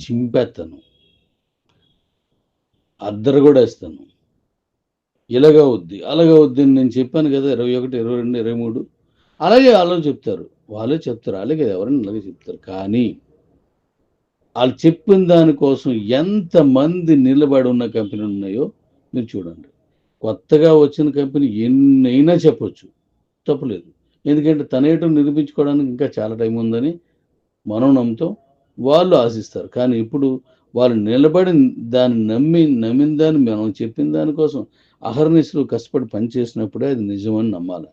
చింపేస్తాను అద్దరు కూడా వేస్తాను ఇలాగ అవుద్ది అలాగ అవుద్ది నేను చెప్పాను కదా ఇరవై ఒకటి ఇరవై రెండు ఇరవై మూడు. అలాగే వాళ్ళు చెప్తారు. వాళ్ళే చెప్తారు. అలాగే ఎవరైనా అలాగే చెప్తారు. కానీ వాళ్ళు చెప్పిన దానికోసం ఎంతమంది నిలబడి ఉన్న కంపెనీలు ఉన్నాయో మీరు చూడండి. కొత్తగా వచ్చిన కంపెనీ ఎన్నైనా చెప్పొచ్చు. తప్పులేదు. ఎందుకంటే తనేయటం నిరూపించుకోవడానికి ఇంకా చాలా టైం ఉందని మనం నమ్ముతాం. వాళ్ళు ఆశిస్తారు. కానీ ఇప్పుడు వాళ్ళు నిలబడి దాన్ని నమ్మి నమ్మిన దాన్ని మనం చెప్పిన దానికోసం అహర్నిశలు కష్టపడి పనిచేసినప్పుడే అది నిజమని నమ్మాలి.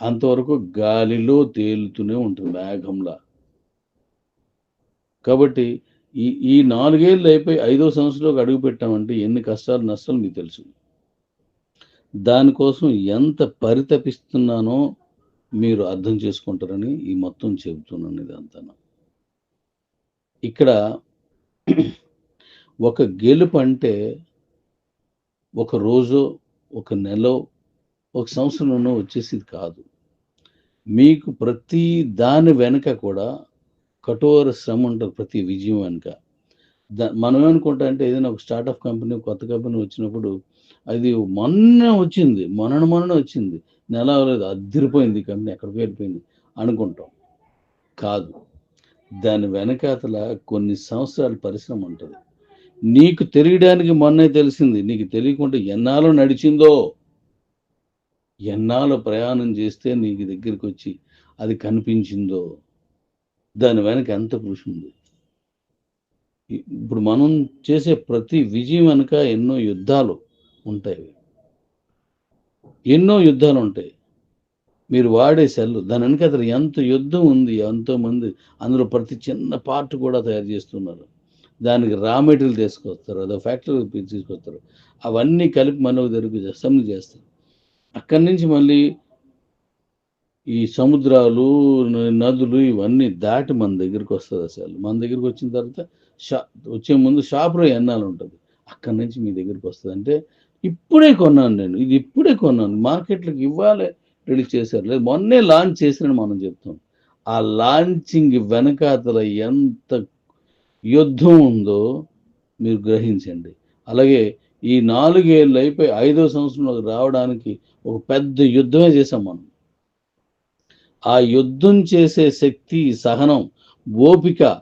అంతవరకు గాలిలో తేలుతూనే ఉంటుంది మేఘంలా. కాబట్టి ఈ ఈ నాలుగేళ్ళు అయిపోయి ఐదో సంవత్సరంలోకి అడుగు పెట్టామంటే ఎన్ని కష్టాలు నష్టాలు మీకు తెలుసు. దానికోసం ఎంత పరితపిస్తున్నానో మీరు అర్థం చేసుకుంటారని ఈ మొత్తం చెబుతున్నాను ఇదంతా ఇక్కడ ఒక గెలుపు అంటే ఒక రోజు ఒక నెల ఒక సంవత్సరంలోనో వచ్చేసేది కాదు. మీకు ప్రతి దాని వెనుక కూడా కఠోర శ్రమ ఉంటుంది ప్రతి విజయం వెనుక. దా మనం ఏమనుకుంటా అంటే ఏదైనా ఒక స్టార్టప్ కంపెనీ కొత్త కంపెనీ వచ్చినప్పుడు అది మొన్న వచ్చింది మొన్న మొన్న వచ్చింది నెల అవ్వలేదు అద్దరిపోయింది కంపెనీ ఎక్కడికి వెళ్ళిపోయింది అనుకుంటాం. కాదు. దాని వెనకాతల కొన్ని సంవత్సరాల పరిశ్రమ ఉంటుంది. నీకు తెలియడానికి మొన్నే తెలిసింది నీకు తెలియకుండా ఎన్నాళ్ళు నడిచిందో? ఎన్నాళ్ళు ప్రయాణం చేస్తే నీకు దగ్గరికి వచ్చి అది కనిపించిందో? దాని వెనక ఎంత కృషి ఉంది? ఇప్పుడు మనం చేసే ప్రతి విజయం వెనుక ఎన్నో యుద్ధాలు ఉంటాయి. ఎన్నో యుద్ధాలు ఉంటాయి. మీరు వాడే సెల్లు దాని వెనక అతను ఎంత యుద్ధం ఉంది ఎంతో మంది అందులో ప్రతి చిన్న పార్ట్ కూడా తయారు చేస్తున్నారు. దానికి రా మెటీరియల్ తీసుకొస్తారు అదో ఫ్యాక్టరీ తీసుకొస్తారు. అవన్నీ కలిపి మనకు దొరికి అసెంబ్లీ చేస్తారు. అక్కడి నుంచి మళ్ళీ ఈ సముద్రాలు నదులు ఇవన్నీ దాటి మన దగ్గరికి వస్తుంది అసలు మన దగ్గరికి వచ్చిన తర్వాత షా వచ్చే ముందు షాప్లో ఎన్నాలు ఉంటుంది? అక్కడి నుంచి మీ దగ్గరికి వస్తుంది. అంటే ఇప్పుడే కొన్నాను నేను ఇది ఇప్పుడే కొన్నాను. మార్కెట్లోకి ఇవ్వాలి రిలీజ్ చేశారు. లేదు మొన్నే లాంచ్ చేసిన మనం చెప్తాం. ఆ లాంచింగ్ వెనకాతల ఎంత యుద్ధం ఉందో మీరు గ్రహించండి. అలాగే ఈ నాలుగేళ్ళు అయిపోయి ఐదో సంవత్సరంలోకి రావడానికి ఒక పెద్ద యుద్ధమే చేసాం మనం. ఆ యుద్ధం చేసే శక్తి సహనం ఓపిక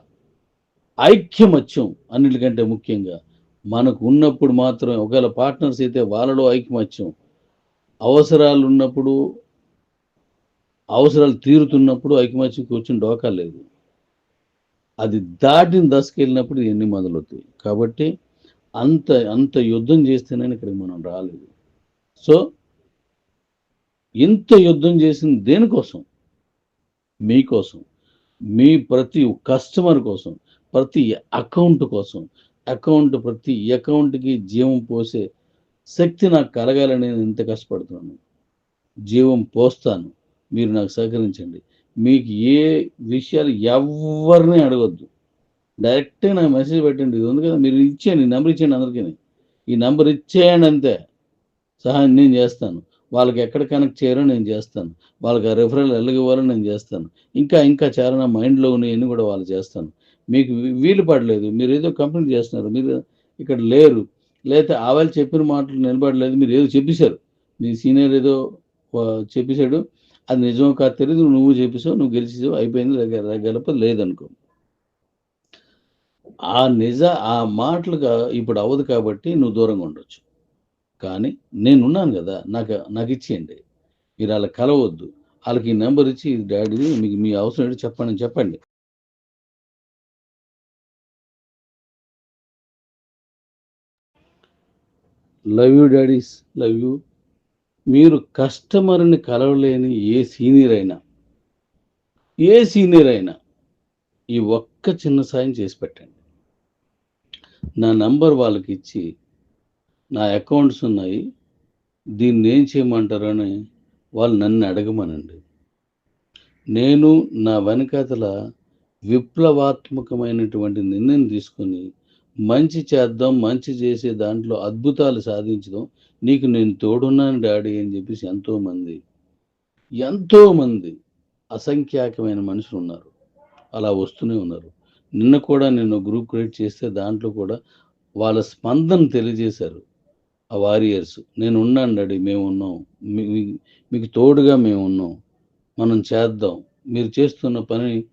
ఐక్యమత్యం అన్నిటికంటే ముఖ్యంగా మనకు ఉన్నప్పుడు మాత్రమే. ఒకవేళ పార్ట్నర్స్ అయితే వాళ్ళలో ఐక్యమత్యం. అవసరాలు ఉన్నప్పుడు అవసరాలు తీరుతున్నప్పుడు ఐకమత్యం కూర్చుని డోకా లేదు. అది దాటిన దశకెళ్ళినప్పుడు ఎన్ని మొదలవుతాయి. కాబట్టి అంత అంత యుద్ధం చేస్తేనే ఇక్కడ మనం రాలేదు. సో ఇంత యుద్ధం చేసింది దేనికోసం? మీకోసం. మీ ప్రతి కస్టమర్ కోసం ప్రతి అకౌంట్ కోసం. అకౌంట్ ప్రతి అకౌంట్కి జీవం పోసే శక్తి నాకు కలగాలని నేను ఇంత కష్టపడుతున్నాను. జీవం పోస్తాను. మీరు నాకు సహకరించండి. మీకు ఏ విషయాలు ఎవరిని అడగొద్దు. డైరెక్ట్గా నాకు మెసేజ్ పెట్టండి. ఇది ఉంది కదా మీరు ఇచ్చేయండి ఈ నెంబర్ ఇచ్చేయండి అందరికీ. ఈ నెంబర్ ఇచ్చేయండి అంతే. సహాయం నేను చేస్తాను. వాళ్ళకి ఎక్కడ కనెక్ట్ చేయాలో నేను చేస్తాను. వాళ్ళకి ఆ రెఫరల్ ఎలాగివ్వాలో నేను చేస్తాను. ఇంకా ఇంకా చాలా నా మైండ్లో ఉన్నాయని కూడా వాళ్ళు చేస్తాను. మీకు వీలు పడలేదు. మీరు ఏదో కంప్లైంట్ చేస్తున్నారు. మీరు ఇక్కడ లేరు. లేకపోతే ఆ వాళ్ళు చెప్పిన మాటలు నిలబడలేదు. మీరు ఏదో చెప్పేశారు. మీ సీనియర్ ఏదో చెప్పేశాడు. అది నిజం కాదు తెలియదు నువ్వు చెప్పేసావు నువ్వు గెలిచేసావు అయిపోయింది గెల- గెలప లేదనుకో. ఆ నిజ ఆ మాటలుగా ఇప్పుడు అవ్వదు కాబట్టి నువ్వు దూరంగా ఉండొచ్చు. కానీ నేను ఉన్నాను కదా నాకు నాకు ఇచ్చేయండి. మీరు అలా కలవద్దు. వాళ్ళకి ఈ నెంబర్ ఇచ్చి డాడీ మీకు మీ అవసరం ఏంటో చెప్పండి అని చెప్పండి. Love you daddies love you మీరు కస్టమర్ని కలవలేని ఏ సీనియర్ అయినా ఏ సీనియర్ అయినా ఈ ఒక్క చిన్న సాయం చేసి పెట్టండి. నా నంబర్ వాళ్ళకి ఇచ్చి నా అకౌంట్స్ ఉన్నాయి దీన్ని ఏం చేయమంటారని అని వాళ్ళు నన్ను అడగమనండి. నేను నా వెనకాతల విప్లవాత్మకమైనటువంటి నిర్ణయం తీసుకొని మంచి చేద్దాం మంచి చేసే దాంట్లో అద్భుతాలు సాధించడం. నీకు నేను తోడున్నాను డాడీ అని చెప్పేసి ఎంతోమంది ఎంతోమంది అసంఖ్యాకమైన మనుషులు ఉన్నారు. అలా వస్తూనే ఉన్నారు. నిన్న కూడా నేను గ్రూప్ క్రియేట్ చేస్తే దాంట్లో కూడా వాళ్ళ స్పందన తెలియజేశారు ఆ వారియర్స్ నేను ఉన్నాను డాడీ మేము ఉన్నాం. మీ- మీ- మీకు తోడుగా మేము ఉన్నాం. మనం చేద్దాం. మీరు చేస్తున్న పని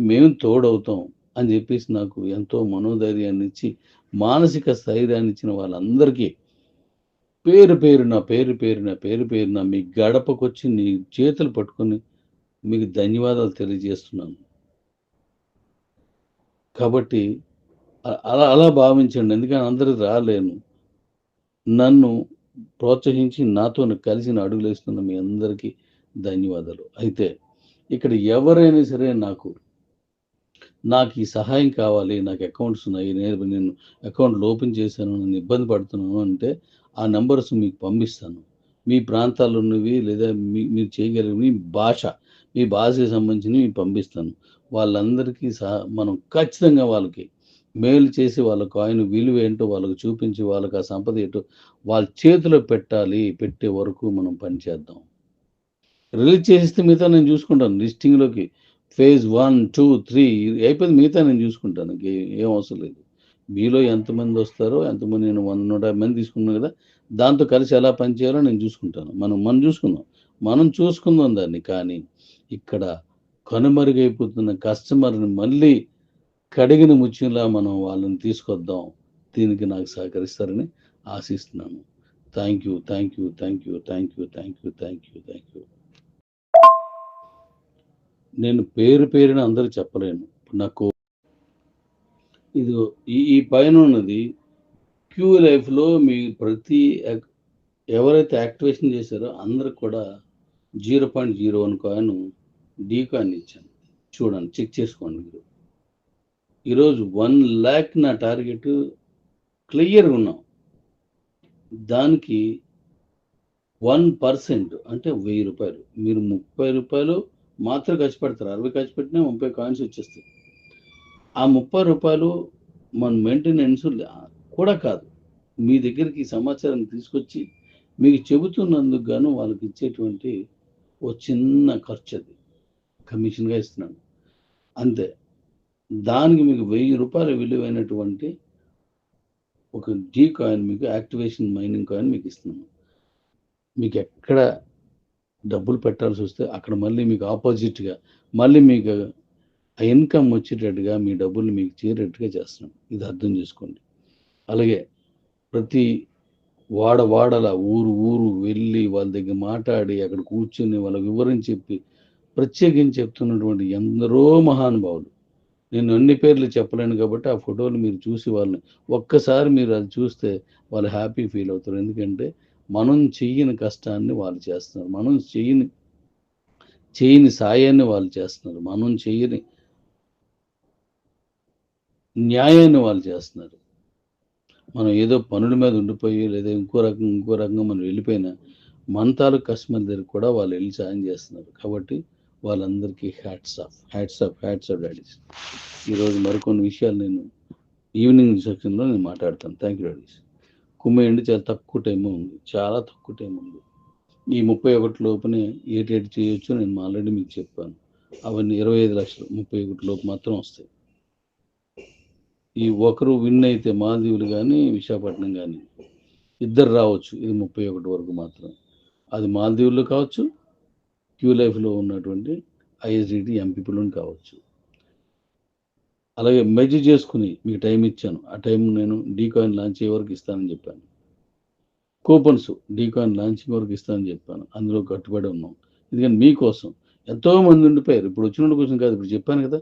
మేము తోడవుతాం. అని చెప్పేసి నాకు ఎంతో మనోధైర్యాన్ని ఇచ్చి మానసిక స్థైర్యాన్ని ఇచ్చిన వాళ్ళందరికీ పేరు పేరున పేరు పేరున పేరు పేరున మీ గడపకొచ్చి నీ చేతులు పట్టుకొని మీకు ధన్యవాదాలు తెలియజేస్తున్నాను. కాబట్టి అలా అలా భావించండి. ఎందుకని అందరికి రాలేను. నన్ను ప్రోత్సహించి నాతో కలిసి అడుగులేస్తున్న మీ అందరికీ ధన్యవాదాలు. అయితే ఇక్కడ ఎవరైనా సరే నాకు నాకు ఈ సహాయం కావాలి నాకు అకౌంట్స్ ఉన్నాయి నేను నేను అకౌంట్లు ఓపెన్ చేశాను నేను ఇబ్బంది పడుతున్నాను అంటే ఆ నెంబర్స్ మీకు పంపిస్తాను. మీ ప్రాంతాల్లో ఉన్నవి లేదా మీ మీరు చేయగలిగిన మీ భాష మీ భాషకి సంబంధించినవి మీకు పంపిస్తాను. వాళ్ళందరికీ సహా మనం ఖచ్చితంగా వాళ్ళకి మేలు చేసి వాళ్ళ కాయిన్ విలువ ఏంటో వాళ్ళకి చూపించి వాళ్ళకి ఆ సంపద ఏంటో వాళ్ళ చేతిలో పెట్టాలి పెట్టే వరకు మనం పనిచేద్దాం రిలీజ్ చేస్తే మిగతా నేను చూసుకుంటాను లిస్టింగ్లోకి. ఫేజ్ వన్ టూ త్రీ అయిపోయింది. మిగతా నేను చూసుకుంటాను. ఇంకే- ఏం అవసరం లేదు. మీలో ఎంతమంది వస్తారో ఎంతమంది నేను వన్ నూట యాభై మంది తీసుకున్నాను కదా దాంతో కలిసి ఎలా పనిచేయాలో నేను చూసుకుంటాను. మనం మనం చూసుకుందాం. మనం చూసుకుందాం దాన్ని. కానీ ఇక్కడ కనుమరుగైపోతున్న కస్టమర్ని మళ్ళీ కడిగిన ముచ్చినలా మనం వాళ్ళని తీసుకొద్దాం. దీనికి నాకు సహకరిస్తారని ఆశిస్తున్నాను. Thank you thank you thank you thank you thank you thank you thank you. నేను పేరు పేరున అందరూ చెప్పలేను. నాకు ఇది ఈ ఈ పైన ఉన్నది క్యూ లైఫ్లో మీ ప్రతి ఎవరైతే యాక్టివేషన్ చేశారో అందరికి కూడా zero point zero one coin D coin ఇచ్చాను. చూడండి చెక్ చేసుకోండి మీరు. ఈరోజు వన్ ల్యాక్ నా టార్గెట్ క్లియర్గా ఉన్నాం. దానికి వన్ పర్సెంట్ అంటే వెయ్యి రూపాయలు. మీరు ముప్పై రూపాయలు మాత్రం ఖర్చు పెడతారు అరవై ఖర్చు పెట్టినా ముప్పై కాయిన్స్ వచ్చేస్తాయి. ఆ ముప్పై రూపాయలు మన మెయింటెనెన్స్ కూడా కాదు. మీ దగ్గరికి సమాచారం తీసుకొచ్చి మీకు చెబుతున్నందుకు గాను వాళ్ళకి ఇచ్చేటువంటి ఓ చిన్న ఖర్చు అది. కమిషన్గా ఇస్తున్నాను. అంతే. దానికి మీకు వెయ్యి రూపాయల విలువైనటువంటి ఒక డీ కాయిన్ మీకు యాక్టివేషన్ మైనింగ్ కాయిన్ మీకు ఇస్తున్నాను. మీకు ఎక్కడ డబ్బులు పెట్టాల్సి వస్తే అక్కడ మళ్ళీ మీకు ఆపోజిట్గా మళ్ళీ మీకు ఆ ఇన్కమ్ వచ్చేటట్టుగా మీ డబ్బులు మీకు చేరేట్టుగా చేస్తున్నాం. ఇది అర్థం చేసుకోండి. అలాగే ప్రతి వాడ వాడల ఊరు ఊరు వెళ్ళి వాళ్ళ దగ్గర మాట్లాడి అక్కడ కూర్చుని వాళ్ళ వివరించి చెప్పి ప్రత్యేకించి చెప్తున్నటువంటి ఎందరో మహానుభావులు. నేను అన్ని పేర్లు చెప్పలేను కాబట్టి ఆ ఫోటోలు మీరు చూసి వాళ్ళని ఒక్కసారి మీరు అది చూస్తే వాళ్ళు హ్యాపీ ఫీల్ అవుతారు. ఎందుకంటే మనం చెయ్యని కష్టాన్ని వాళ్ళు చేస్తున్నారు. మనం చెయ్యని చేయని సాయాన్ని వాళ్ళు చేస్తున్నారు. మనం చెయ్యని న్యాయాన్ని వాళ్ళు చేస్తున్నారు. మనం ఏదో పనుల మీద ఉండిపోయి లేదా ఇంకో రకం ఇంకో రకంగా మనం వెళ్ళిపోయినా మన తాలూకు కస్టమర్ దగ్గర కూడా వాళ్ళు వెళ్ళి సాయం చేస్తున్నారు. కాబట్టి వాళ్ళందరికీ hats off hats off hats off daddies. ఈరోజు మరికొన్ని విషయాలు నేను ఈవినింగ్ సెక్షన్లో నేను మాట్లాడతాను. Thank you daddy's. కుమ్మేయండి చాలా తక్కువ టైం ఉంది. చాలా తక్కువ టైం ఉంది. ఈ ముప్పై ఒకటి లోపునే ఏటి ఏటి చేయొచ్చు నేను ఆల్రెడీ మీకు చెప్పాను. అవన్నీ ఇరవై ఐదు లక్షలు ముప్పై ఒకటి లోపు మాత్రం వస్తాయి. ఈ ఒకరు విన్ అయితే మాల్దీవులు కానీ విశాఖపట్నం కానీ ఇద్దరు రావచ్చు. ఇది ముప్పై ఒకటి వరకు మాత్రం అది మాల్దీవుల్లో కావచ్చు క్యూ లైఫ్లో ఉన్నటువంటి ఐఎస్డిటి ఎంపీపీలోని కావచ్చు. అలాగే మెజ్ చేసుకుని మీకు టైం ఇచ్చాను. ఆ టైం నేను డీ కాయిన్ లాంచ్ అయ్యే వరకు ఇస్తానని చెప్పాను. కూపన్స్ డీకాన్ లాంచింగ్ వరకు ఇస్తానని చెప్పాను. అందులో కట్టుబడి ఉన్నాం. ఎందుకంటే మీకోసం ఎంతో మంది ఉండిపోయారు. ఇప్పుడు వచ్చిన కోసం కాదు ఇప్పుడు చెప్పాను కదా.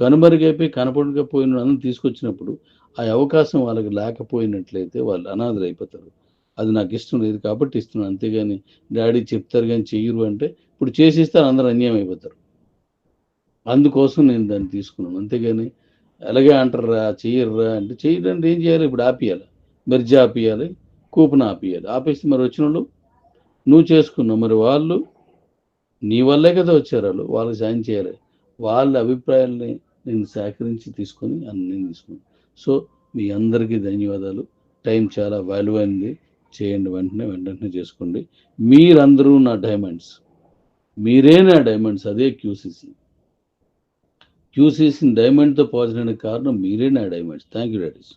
కనుమరుగైపోయి కనపడకపోయిన అందరం తీసుకొచ్చినప్పుడు ఆ అవకాశం వాళ్ళకి లేకపోయినట్లయితే వాళ్ళు అనాథలు అయిపోతారు. అది నాకు ఇష్టం లేదు కాబట్టి ఇస్తున్నాను. అంతేగాని డాడీ చెప్తారు కానీ చెయ్యరు అంటే ఇప్పుడు చేసిస్తే అందరూ అన్యాయం అయిపోతారు. అందుకోసం నేను దాన్ని తీసుకున్నాను. అంతేగాని ఎలాగే అంటారా చెయ్యర్రా అంటే చేయడానికి ఏం చేయాలి? ఇప్పుడు ఆపియాలి. మెర్జి ఆపియాలి కూపన్ ఆపియాలి. ఆపేస్తే మరి వచ్చిన వాళ్ళు నువ్వు చేసుకున్నావు. మరి వాళ్ళు నీ వల్లే కదా వచ్చారు వాళ్ళు. వాళ్ళకి సాయం చేయాలి. వాళ్ళ అభిప్రాయాల్ని నేను సేకరించి తీసుకొని అన్ని నేను తీసుకున్నాను. సో మీ అందరికీ ధన్యవాదాలు. టైం చాలా వాల్యూ అయింది. చేయండి వెంటనే వెంటనే చేసుకోండి. మీరందరూ నా డైమండ్స్. మీరే నా డైమండ్స్. అదే క్యూసీసీ. క్యూసీసీని డైమండ్తో పోల్చడానికి కారణం మీరే నా డైమండ్స్ థ్యాంక్ యూ డాడీస్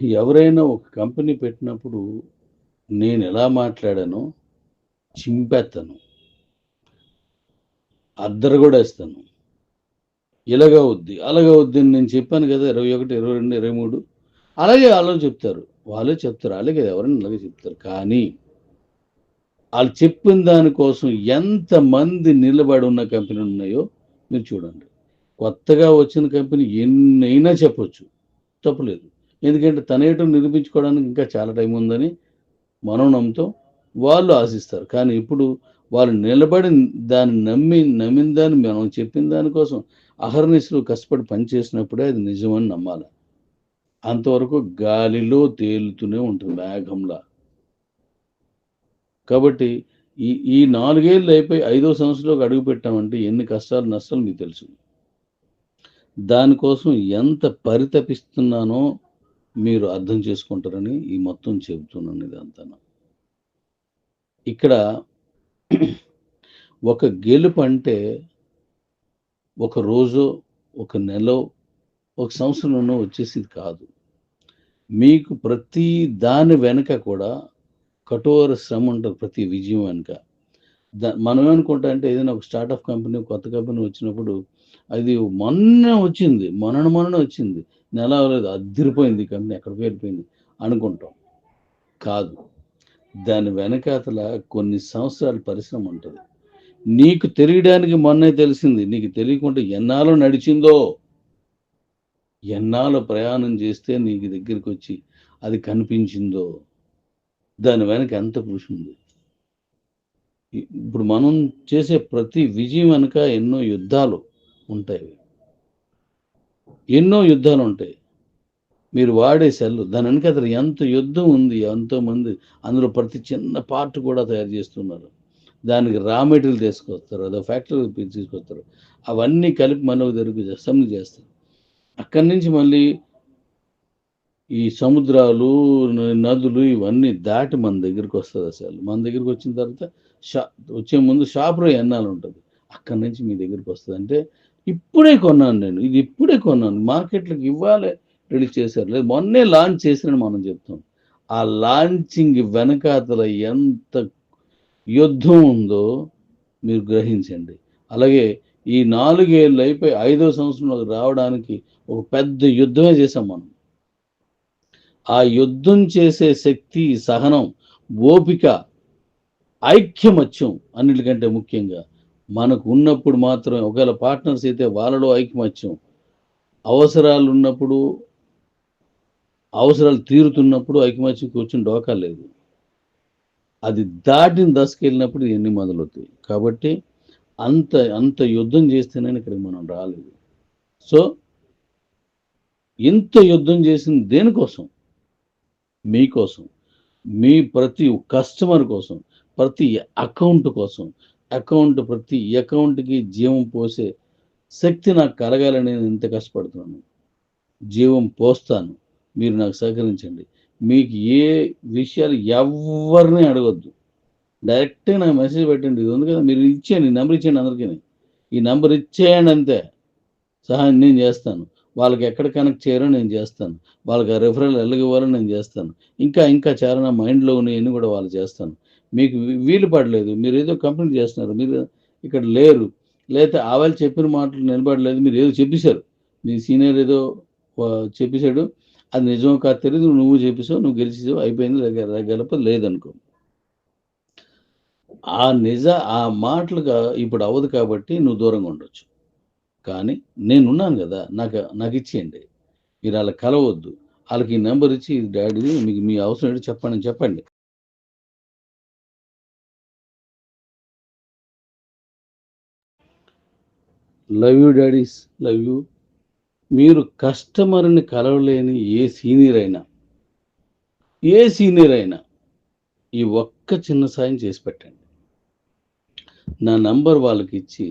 ఎవరైనా ఒక కంపెనీ పెట్టినప్పుడు నేను ఎలా మాట్లాడానో చింపేస్తాను అద్దరు కూడా ఇస్తాను. ఇలాగా వద్ది అలాగా వద్ది నేను చెప్పాను కదా ఇరవై ఒకటి ఇరవై రెండు ఇరవై మూడు. అలాగే వాళ్ళు చెప్తారు. వాళ్ళే చెప్తారు. అలాగే ఎవరైనా అలాగే చెప్తారు. కానీ వాళ్ళు చెప్పిన దానికోసం ఎంతమంది నిలబడి ఉన్న కంపెనీలు ఉన్నాయో మీరు చూడండి. కొత్తగా వచ్చిన కంపెనీ ఎన్నైనా చెప్పొచ్చు. తప్పలేదు. ఎందుకంటే తనేటో నిరూపించుకోవడానికి ఇంకా చాలా టైం ఉందని మనం నమ్ముతాం. వాళ్ళు ఆశిస్తారు. కానీ ఇప్పుడు వాళ్ళు నిలబడి దాన్ని నమ్మి నమ్మిన దాన్ని మనం చెప్పిన దానికోసం అహర్నిశలు కష్టపడి పనిచేసినప్పుడే అది నిజమని నమ్మాలి. అంతవరకు గాలిలో తేలుతూనే ఉంటుంది మేఘంలా. కాబట్టి ఈ ఈ నాలుగేళ్ళు అయిపోయి ఐదో సంవత్సరంలోకి అడుగు పెట్టామంటే ఎన్ని కష్టాలు నష్టాలు మీకు తెలుసు. దానికోసం ఎంత పరితపిస్తున్నానో మీరు అర్థం చేసుకుంటారని ఈ మొత్తం చెబుతున్నాను ఇదంతా. ఇక్కడ ఒక గెలుపు అంటే ఒక రోజు ఒక నెల ఒక సంవత్సరంలో వచ్చేసేది కాదు. మీకు ప్రతి దాని వెనుక కూడా కఠోర శ్రమ ఉంటుంది ప్రతి విజయం వెనుక. దా మనం ఏమనుకుంటా అంటే ఏదైనా ఒక స్టార్ట్అప్ కంపెనీ కొత్త కంపెనీ వచ్చినప్పుడు అది మొన్న వచ్చింది మొన్న మొన్న వచ్చింది నెల అవ్వలేదు అదిరిపోయింది కంపెనీ ఎక్కడికి వెళ్ళిపోయింది అనుకుంటాం. కాదు. దాని వెనకాతల కొన్ని సంవత్సరాల పరిశ్రమ ఉంటుంది. నీకు తెలియడానికి మొన్నే తెలిసింది నీకు తెలియకుండా ఎన్నాళ్ళు నడిచిందో ఎన్నాళ్ళు ప్రయాణం చేస్తే నీకు దగ్గరికి వచ్చి అది కనిపించిందో? దాని వెనక ఎంత కృషి ఉంది ఇప్పుడు మనం చేసే ప్రతి విజయం వెనుక ఎన్నో యుద్ధాలు ఉంటాయి. ఎన్నో యుద్ధాలు ఉంటాయి. మీరు వాడే సెల్ దాని వెనక అతను ఎంత యుద్ధం ఉంది ఎంతోమంది అందులో ప్రతి చిన్న పార్ట్ కూడా తయారు చేస్తున్నారు. దానికి రా మెటీరియల్ తీసుకొస్తారు అదో ఫ్యాక్టరీ తీసుకొస్తారు. అవన్నీ కలిపి మనకు దగ్గరికి అసెంబ్లీ చేస్తారు. అక్కడి నుంచి మళ్ళీ ఈ సముద్రాలు నదులు ఇవన్నీ దాటి మన దగ్గరికి వస్తుంది అసలు. మన దగ్గరికి వచ్చిన తర్వాత షా వచ్చే ముందు షాప్లో ఎన్నాలు ఉంటుంది? అక్కడి నుంచి మీ దగ్గరికి వస్తుంది. అంటే ఇప్పుడే కొన్నాను నేను. ఇది ఇప్పుడే కొన్నాను. మార్కెట్లోకి ఇవ్వాలే రిలీజ్ చేశారు. లేదు మొన్నే లాంచ్ చేశారని మనం చెప్తాం. ఆ లాంచింగ్ వెనకాతల ఎంత యుద్ధం ఉందో మీరు గ్రహించండి. అలాగే ఈ నాలుగేళ్ళు అయిపోయి ఐదో సంవత్సరంలోకి రావడానికి ఒక పెద్ద యుద్ధమే చేసాం మనం. ఆ యుద్ధం చేసే శక్తి సహనం ఓపిక ఐక్యమత్యం అన్నిటికంటే ముఖ్యంగా మనకు ఉన్నప్పుడు మాత్రమే. ఒకవేళ పార్ట్నర్స్ అయితే వాళ్ళలో ఐక్యమత్యం. అవసరాలు ఉన్నప్పుడు అవసరాలు తీరుతున్నప్పుడు ఐకమత్యం కూర్చుని డోకా లేదు. అది దాటిన దశకెళ్ళినప్పుడు ఎన్ని మొదలవుతాయి. కాబట్టి అంత అంత యుద్ధం చేస్తేనే ఇక్కడికి మనం రాలేదు. సో ఇంత యుద్ధం చేసింది దేనికోసం? మీకోసం. మీ ప్రతి కస్టమర్ కోసం ప్రతి అకౌంట్ కోసం. అకౌంట్ ప్రతి అకౌంట్కి జీవం పోసే శక్తి నాకు కలగాలని నేను ఇంత కష్టపడుతున్నాను. జీవం పోస్తాను. మీరు నాకు సహకరించండి. మీకు ఏ విషయాలు ఎవరిని అడగొద్దు. డైరెక్ట్గా నాకు మెసేజ్ పెట్టండి. ఇది ఉంది కదా మీరు ఇచ్చేయండి నెంబర్ ఇచ్చేయండి అందరికీ ఈ నెంబర్ ఇచ్చేయండి అంతే. సహాయం నేను చేస్తాను. వాళ్ళకి ఎక్కడ కనెక్ట్ చేయరో నేను చేస్తాను. వాళ్ళకి ఆ రెఫరల్ ఎల్లగివ్వాలో నేను చేస్తాను. ఇంకా ఇంకా చాలా నా మైండ్లో ఉన్నాయన్నీ కూడా వాళ్ళు చేస్తాను. మీకు వీ- వీలు పడలేదు. మీరు ఏదో కంప్లైంట్ చేస్తున్నారు. మీరు ఇక్కడ లేరు. లేకపోతే వాళ్ళు చెప్పిన మాటలు నిలబడలేదు. మీరు ఏదో చెప్పేశారు. మీ సీనియర్ ఏదో చెప్పేశాడు. అది నిజమో కాదు తెలియదు నువ్వు చెప్పేసావు నువ్వు గెలిచేసావు అయిపోయింది. గెలప లేదనుకో. ఆ నిజ ఆ మాటలుగా ఇప్పుడు అవ్వదు కాబట్టి నువ్వు దూరంగా ఉండొచ్చు. కానీ నేనున్నాను కదా నాకు నాకు ఇచ్చేయండి. మీరు అలా కలవద్దు. వాళ్ళకి ఈ నెంబర్ ఇచ్చి డాడీ మీకు మీ అవసరం ఏంటి చెప్పండి చెప్పండి. Love you daddies love you మీరు కస్టమర్ని కలవలేని ఏ సీనియర్ అయినా ఏ సీనియర్ అయినా ఈ ఒక్క చిన్న సాయం చేసి పెట్టండి. నా నంబర్ వాళ్ళకి ఇచ్చి